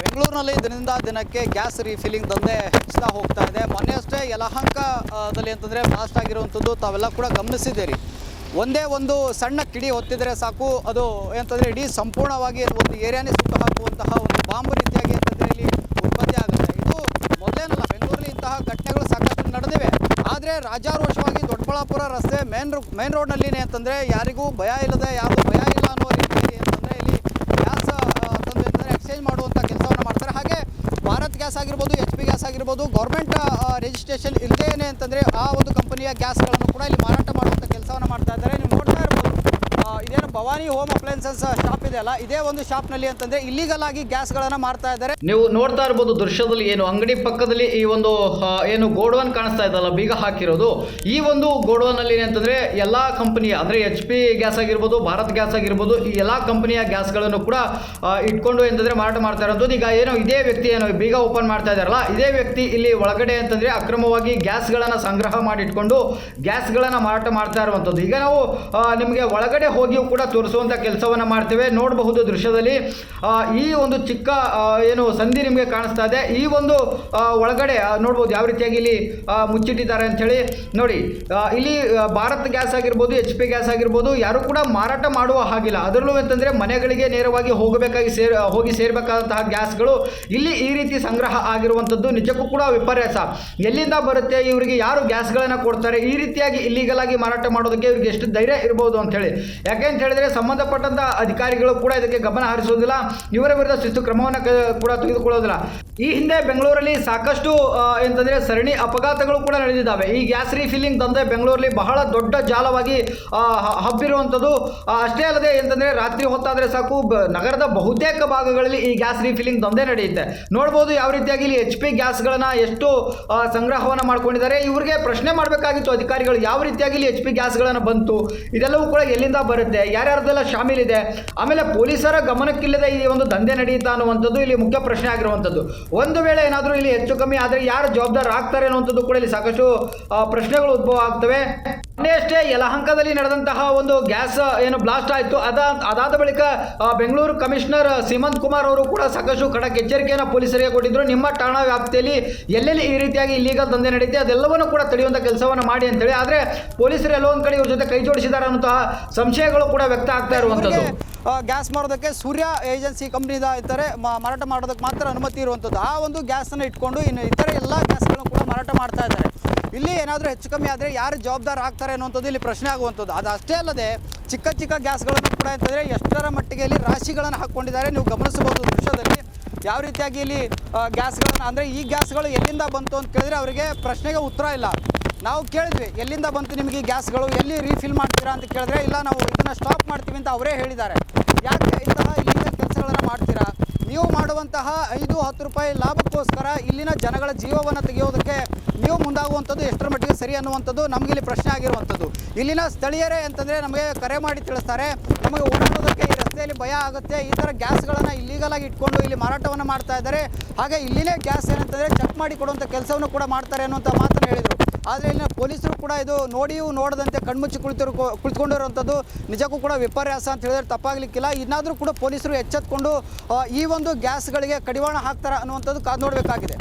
ಬೆಂಗಳೂರಿನಲ್ಲಿ ದಿನದಿಂದ ದಿನಕ್ಕೆ ಗ್ಯಾಸ್ ರೀಫಿಲಿಂಗ್ ದಂಧೆ ಹೆಚ್ಚುತ್ತಾ ಹೋಗ್ತಾ ಇದೆ. ಮೊನ್ನೆಯಷ್ಟೇ ಯಲಹಂಕದಲ್ಲಿ ಅಂತಂದರೆ ಬ್ಲಾಸ್ಟ್ ಆಗಿರುವಂಥದ್ದು ತಾವೆಲ್ಲ ಕೂಡ ಗಮನಿಸಿದ್ದೀರಿ. ಒಂದೇ ಒಂದು ಸಣ್ಣ ಕಿಡಿ ಹೊತ್ತಿದ್ರೆ ಸಾಕು. ಅದು ಏನಂತಂದರೆ ಇಡೀ ಸಂಪೂರ್ಣವಾಗಿ ಒಂದು ಏರಿಯಾನೇ ಸುಟ್ಟು ಹಾಕುವಂತಹ ಒಂದು ಬಾಂಬ್ ರೀತಿಯಾಗಿ ಅಂತಂದರೆ ಇಲ್ಲಿ ಉತ್ಪತ್ತಿ ಆಗುತ್ತೆ. ಇದು ಮೊದಲೇನಲ್ಲ, ಬೆಂಗಳೂರಲ್ಲಿ ಇಂತಹ ಘಟನೆಗಳು ಸಾಕಷ್ಟು ನಡೆದಿವೆ. ಆದರೆ ರಾಜಾರೋಷವಾಗಿ ದೊಡ್ಡಬಳ್ಳಾಪುರ ರಸ್ತೆ ಮೇನ್ ಮೇನ್ ರೋಡ್ನಲ್ಲಿನೇ ಅಂತಂದರೆ ಯಾರಿಗೂ ಭಯ ಇಲ್ಲದೆ, ಯಾರಿಗೂ ಭಯ ಇಲ್ಲ ಅನ್ನೋ ರೀತಿಯಲ್ಲಿ ಅಂತಂದರೆ ಇಲ್ಲಿ ಗ್ಯಾಸ್ ತಂದು ಅಂತಂದರೆ ಎಕ್ಸ್ಚೇಂಜ್ ಮಾಡುವಂಥ ಕೆಲಸವನ್ನು ಮಾಡ್ತಾರೆ ಹಾಗೆ ಭಾರತ್ ಗ್ಯಾಸ್ ಆಗಿರ್ಬೋದು ಎಚ್ ಪಿ ಗ್ಯಾಸ್ ಆಗಿರ್ಬೋದು ಗೌರ್ಮೆಂಟ್ ರಿಜಿಸ್ಟ್ರೇಷನ್ ಇಲ್ಲದೇನೆ ಅಂತಂದರೆ ಆ ಒಂದು ಕಂಪನಿಯ ಗ್ಯಾಸ್ಗಳನ್ನು ಕೂಡ ಇಲ್ಲಿ ಮಾರಾಟ ಮಾಡುವಂಥ ಕೆಲಸವನ್ನು ಮಾಡ್ತಾ ಇದ್ದಾರೆ ನೀವು ನೋಡ್ತಾ ಇರ್ಬೋದು ಆ, ಇದೇನು ಭವಾನಿ ಹೋಮ್ ಅಪ್ಲೈನ್ಸಸ್ ಶಾಪ್ ಇದೆಯಲ್ಲ ಇದೇ ಒಂದು ಶಾಪ್ನಲ್ಲಿ ಅಂತಂದ್ರೆ ಇಲ್ಲಿಗಲ್ ಆಗಿ ಗ್ಯಾಸ್ಗಳನ್ನು ಮಾರ್ತಾ ಇದ್ದಾರೆ. ನೀವು ನೋಡ್ತಾ ಇರ್ಬೋದು ದೃಶ್ಯದಲ್ಲಿ ಏನು, ಅಂಗಡಿ ಪಕ್ಕದಲ್ಲಿ ಈ ಒಂದು ಏನು ಗೋಡೌನ್ ಕಾಣಿಸ್ತಾ ಇದಲ್ಲ ಬೀಗ ಹಾಕಿರೋದು. ಈ ಒಂದು ಗೋಡೌನ್ ಅಲ್ಲಿ ಏನಂತಂದ್ರೆ ಎಲ್ಲಾ ಕಂಪನಿಯ ಅಂದ್ರೆ ಎಚ್ ಪಿ ಗ್ಯಾಸ್ ಆಗಿರ್ಬೋದು, ಭಾರತ್ ಗ್ಯಾಸ್ ಆಗಿರ್ಬೋದು, ಈ ಎಲ್ಲಾ ಕಂಪನಿಯ ಗ್ಯಾಸ್ಗಳನ್ನು ಕೂಡ ಇಟ್ಕೊಂಡು ಏನಂತಂದ್ರೆ ಮಾರಾಟ ಮಾಡ್ತಾ ಇರೋದು. ಈಗ ಏನು ಇದೇ ವ್ಯಕ್ತಿ ಏನು ಬೀಗ ಓಪನ್ ಮಾಡ್ತಾ ಇದಾರಲ್ಲ, ಇದೇ ವ್ಯಕ್ತಿ ಇಲ್ಲಿ ಒಳಗಡೆ ಅಂತಂದ್ರೆ ಅಕ್ರಮವಾಗಿ ಗ್ಯಾಸ್ಗಳನ್ನು ಸಂಗ್ರಹ ಮಾಡಿ ಇಟ್ಕೊಂಡು ಗ್ಯಾಸ್ಗಳನ್ನ ಮಾರಾಟ ಮಾಡ್ತಾ ಇರುವಂಥದ್ದು ಈಗ ನಾವು ನಿಮಗೆ ಒಳಗಡೆ ಹೋಗಿಯೂ ಕೂಡ ತೋರಿಸುವಂಥ ಕೆಲಸವನ್ನು ಮಾಡ್ತೇವೆ. ನೋಡಬಹುದು ದೃಶ್ಯದಲ್ಲಿ. ಈ ಒಂದು ಚಿಕ್ಕ ಏನು ಸಂಧಿ ನಿಮಗೆ ಕಾಣಿಸ್ತಾ ಇದೆ. ಈ ಒಂದು ಒಳಗಡೆ ನೋಡ್ಬೋದು ಯಾವ ರೀತಿಯಾಗಿ ಇಲ್ಲಿ ಮುಚ್ಚಿಟ್ಟಿದ್ದಾರೆ ಅಂಥೇಳಿ ನೋಡಿ ಇಲ್ಲಿ ಭಾರತ್ ಗ್ಯಾಸ್ ಆಗಿರ್ಬೋದು ಎಚ್ ಪಿ ಗ್ಯಾಸ್ ಆಗಿರ್ಬೋದು, ಯಾರು ಕೂಡ ಮಾರಾಟ ಮಾಡುವ ಹಾಗಿಲ್ಲ. ಅದರಲ್ಲೂ ಅಂತಂದರೆ ಮನೆಗಳಿಗೆ ನೇರವಾಗಿ ಹೋಗಬೇಕಾಗಿ ಸೇರ್, ಹೋಗಿ ಸೇರಬೇಕಾದಂತಹ ಗ್ಯಾಸ್ಗಳು ಇಲ್ಲಿ ಈ ರೀತಿ ಸಂಗ್ರಹ ಆಗಿರುವಂಥದ್ದು. ನಿಜಕ್ಕೂ ಕೂಡ ವಿಪರ್ಯಾಸ. ಎಲ್ಲಿಂದ ಬರುತ್ತೆ, ಇವರಿಗೆ ಯಾರು ಗ್ಯಾಸ್ಗಳನ್ನು ಕೊಡ್ತಾರೆ, ಈ ರೀತಿಯಾಗಿ ಇಲ್ಲಿಗಲಾಗಿ ಮಾರಾಟ ಮಾಡೋದಕ್ಕೆ ಇವ್ರಿಗೆ ಎಷ್ಟು ಧೈರ್ಯ ಇರ್ಬೋದು ಅಂತ ಹೇಳಿ. ಯಾಕೆ ಅಂತ ಹೇಳಿದ್ರೆ ಸಂಬಂಧಪಟ್ಟಂತಹ ಅಧಿಕಾರಿಗಳು ಕೂಡ ಇದಕ್ಕೆ ಗಮನ ಹರಿಸೋದಿಲ್ಲ ಇವರ ವಿರುದ್ಧ ಶಿಸ್ತು ಕ್ರಮವನ್ನು ಕೂಡ ತೆಗೆದುಕೊಳ್ಳೋದಿಲ್ಲ ಈ ಹಿಂದೆ ಬೆಂಗಳೂರಲ್ಲಿ ಸಾಕಷ್ಟು ಎಂತಂದ್ರೆ ಸರಣಿ ಅಪಘಾತಗಳು ಕೂಡ ನಡೆದಿದ್ದಾವೆ. ಈ ಗ್ಯಾಸ್ ರೀಫಿಲ್ಲಿಂಗ್ ದಂಧೆ ಬೆಂಗಳೂರಲ್ಲಿ ಬಹಳ ದೊಡ್ಡ ಜಾಲವಾಗಿ ಹಬ್ಬಿರುವಂಥದ್ದು ಅಷ್ಟೇ ಅಲ್ಲದೆ ಎಂತಂದ್ರೆ ರಾತ್ರಿ ಹೊತ್ತಾದ್ರೆ ಸಾಕು ನಗರದ ಬಹುತೇಕ ಭಾಗಗಳಲ್ಲಿ ಈ ಗ್ಯಾಸ್ ರೀಫಿಲ್ಲಿಂಗ್ ದಂಧೆ ನಡೆಯುತ್ತೆ. ನೋಡ್ಬೋದು ಯಾವ ರೀತಿಯಾಗಿ ಇಲ್ಲಿ ಎಚ್ ಪಿ ಗ್ಯಾಸ್ಗಳನ್ನ ಎಷ್ಟು ಸಂಗ್ರಹವನ್ನು ಸಂಗ್ರಹವನ್ನ ಮಾಡ್ಕೊಂಡಿದ್ದಾರೆ. ಇವರಿಗೆ ಪ್ರಶ್ನೆ ಮಾಡಬೇಕಾಗಿತ್ತು ಅಧಿಕಾರಿಗಳು ಯಾವ ರೀತಿಯಾಗಿ ಇಲ್ಲಿ ಎಚ್ ಪಿ ಗ್ಯಾಸ್ಗಳನ್ನು ಬಂತು. ಇದೆಲ್ಲವೂ ಕೂಡ ಎಲ್ಲಿಂದ ಬರುತ್ತೆ? ಯಾರ್ಯಾರ್ದೆಲ್ಲ ಶಾಮೀಲಿದೆ? ಆಮೇಲೆ ಪೊಲೀಸರ ಗಮನಕ್ಕಿಲ್ಲದೆ ಈ ಒಂದು ದಂಧೆ ನಡೆಯುತ್ತಾ ಅನ್ನುವಂಥದ್ದು ಇಲ್ಲಿ ಮುಖ್ಯ ಪ್ರಶ್ನೆ ಆಗಿರುವಂಥದ್ದು. ಒಂದು ವೇಳೆ ಏನಾದರೂ ಇಲ್ಲಿ ಹೆಚ್ಚು ಕಮ್ಮಿ ಆದರೆ ಯಾರು ಜವಾಬ್ದಾರ ಆಗ್ತಾರೆ ಅನ್ನುವಂಥದ್ದು ಕೂಡ ಇಲ್ಲಿ ಸಾಕಷ್ಟು ಪ್ರಶ್ನೆಗಳು ಉದ್ಭವ ಆಗ್ತವೆ. ಅಷ್ಟೇ ಯಲಹಂಕದಲ್ಲಿ ನಡೆದಂತಹ ಒಂದು ಗ್ಯಾಸ್, ಏನು ಬ್ಲಾಸ್ಟ್ ಆಯಿತು. ಅದ, ಅದಾದ ಬಳಿಕ ಬೆಂಗಳೂರು ಕಮಿಷನರ್ ಸೀಮಂತ್ ಕುಮಾರ್ ಅವರು ಕೂಡ ಸಾಕಷ್ಟು ಖಡಕ್ ಎಚ್ಚರಿಕೆಯನ್ನು ಪೊಲೀಸರಿಗೆ ಕೊಟ್ಟಿದ್ರು. ನಿಮ್ಮ ಠಾಣಾ ವ್ಯಾಪ್ತಿಯಲ್ಲಿ ಎಲ್ಲೆಲ್ಲಿ ಈ ರೀತಿಯಾಗಿ ಇಲ್ಲೀಗಲ್ ದಂಧೆ ನಡೆಯುತ್ತೆ ಅದೆಲ್ಲವನ್ನು ಕೂಡ ತಡೆಯುವಂಥ ಕೆಲಸವನ್ನು ಮಾಡಿ ಅಂತೇಳಿ. ಆದರೆ ಪೊಲೀಸರು ಎಲ್ಲೋ ಒಂದು ಕಡೆ ಇವ್ರ ಜೊತೆ ಕೈ ಜೋಡಿಸಿದ್ದಾರೆ ಅನ್ನುವಂತಹ ಸಂಶಯಗಳು ಕೂಡ ವ್ಯಕ್ತ ಆಗ್ತಾ ಇರುವಂತದ್ದು ಗ್ಯಾಸ್ ಮಾರೋದಕ್ಕೆ ಸೂರ್ಯ ಏಜೆನ್ಸಿ ಕಂಪ್ನಿದ ಇದ್ದಾರೆ ಮಾರಾಟ ಮಾಡೋದಕ್ಕೆ ಮಾತ್ರ ಅನುಮತಿ ಇರುವಂಥದ್ದು. ಆ ಒಂದು ಗ್ಯಾಸನ್ನು ಇಟ್ಕೊಂಡು ಇನ್ನು ಇತರೆ ಎಲ್ಲ ಗ್ಯಾಸ್ಗಳನ್ನು ಕೂಡ ಮಾರಾಟ ಮಾಡ್ತಾ ಇದ್ದಾರೆ. ಇಲ್ಲಿ ಏನಾದರೂ ಹೆಚ್ಚು ಕಮ್ಮಿ ಆದರೆ ಯಾರು ಜವಾಬ್ದಾರ ಆಗ್ತಾರೆ ಅನ್ನುವಂಥದ್ದು ಇಲ್ಲಿ ಪ್ರಶ್ನೆ ಆಗುವಂಥದ್ದು. ಅದು ಅಷ್ಟೇ ಅಲ್ಲದೆ ಚಿಕ್ಕ ಚಿಕ್ಕ ಗ್ಯಾಸ್ಗಳನ್ನು ಕೂಡ ಅಂತಂದರೆ ಎಷ್ಟರ ಮಟ್ಟಿಗೆ ಇಲ್ಲಿ ರಾಶಿಗಳನ್ನು ಹಾಕ್ಕೊಂಡಿದ್ದಾರೆ ನೀವು ಗಮನಿಸಬಹುದು ದೃಶ್ಯದಲ್ಲಿ. ಯಾವ ರೀತಿಯಾಗಿ ಇಲ್ಲಿ ಗ್ಯಾಸ್ಗಳನ್ನು ಅಂದರೆ ಈ ಗ್ಯಾಸ್ಗಳು ಎಲ್ಲಿಂದ ಬಂತು ಅಂತ ಕೇಳಿದ್ರೆ ಅವರಿಗೆ ಪ್ರಶ್ನೆಗೆ ಉತ್ತರ ಇಲ್ಲ. ನಾವು ಕೇಳಿದ್ವಿ, ಎಲ್ಲಿಂದ ಬಂತು ನಿಮಗೆ ಈ ಗ್ಯಾಸ್ಗಳು, ಎಲ್ಲಿ ರೀಫಿಲ್ ಮಾಡ್ತೀರಾ ಅಂತ ಕೇಳಿದ್ರೆ, ಇಲ್ಲ, ನಾವು ಇದನ್ನು ಸ್ಟಾಪ್ ಮಾಡ್ತೀವಿ ಅಂತ ಅವರೇ ಹೇಳಿದ್ದಾರೆ. ಯಾಕೆ ಇಂತಹ ಇಲ್ಲಿನ ಕೆಲಸಗಳನ್ನು ಮಾಡ್ತೀರಾ? ನೀವು ಮಾಡುವಂತಹ ಐದು, ಹತ್ತು ರೂಪಾಯಿ ಲಾಭಕ್ಕೋಸ್ಕರ ಇಲ್ಲಿನ ಜನಗಳ ಜೀವವನ್ನು ತೆಗೆಯೋದಕ್ಕೆ ನೀವು ಮುಂದಾಗುವಂಥದ್ದು ಎಷ್ಟರ ಮಟ್ಟಿಗೆ ಸರಿ ಅನ್ನುವಂಥದ್ದು ನಮಗೆ ಇಲ್ಲಿ ಪ್ರಶ್ನೆ ಆಗಿರುವಂಥದ್ದು. ಇಲ್ಲಿನ ಸ್ಥಳೀಯರೇ ಅಂತಂದರೆ ನಮಗೆ ಕರೆ ಮಾಡಿ ತಿಳಿಸ್ತಾರೆ, ನಮಗೆ ಓಡಾಡೋದಕ್ಕೆ, ಈ ರಸ್ತೆಯಲ್ಲಿ ಭಯ ಆಗುತ್ತೆ, ಈ ಥರ ಗ್ಯಾಸ್ಗಳನ್ನು ಇಲ್ಲಿಗಲ್ ಆಗಿ ಇಟ್ಕೊಂಡು ಇಲ್ಲಿ ಮಾರಾಟವನ್ನು ಮಾಡ್ತಾ ಇದ್ದಾರೆ. ಹಾಗೆ ಇಲ್ಲಿನೇ ಗ್ಯಾಸ್ ಏನಂತಂದರೆ ಚೆಕ್ ಮಾಡಿ ಕೊಡುವಂಥ ಕೆಲಸವನ್ನು ಕೂಡ ಮಾಡ್ತಾರೆ ಅನ್ನುವಂಥ ಮಾತನ್ನು ಹೇಳಿದರು. ಆದರೆ ಇಲ್ಲಿನ ಪೊಲೀಸರು ಕೂಡ ಇದು ನೋಡಿಯೂ ನೋಡದಂತೆ ಕಣ್ಮುಚ್ಚಿ ಕುಳಿತಿರು ಕುಳಿತುಕೊಂಡಿರುವಂಥದ್ದು ನಿಜಕ್ಕೂ ಕೂಡ ವಿಪರ್ಯಾಸ ಅಂತ ಹೇಳಿದ್ರೆ ತಪ್ಪಾಗಲಿಕ್ಕಿಲ್ಲ. ಇನ್ನಾದರೂ ಕೂಡ ಪೊಲೀಸರು ಎಚ್ಚೆತ್ಕೊಂಡು ಈ ಒಂದು ಗ್ಯಾಸ್ಗಳಿಗೆ ಕಡಿವಾಣ ಹಾಕ್ತಾರೆ ಅನ್ನುವಂಥದ್ದು ಕಾದು ನೋಡಬೇಕಾಗಿದೆ.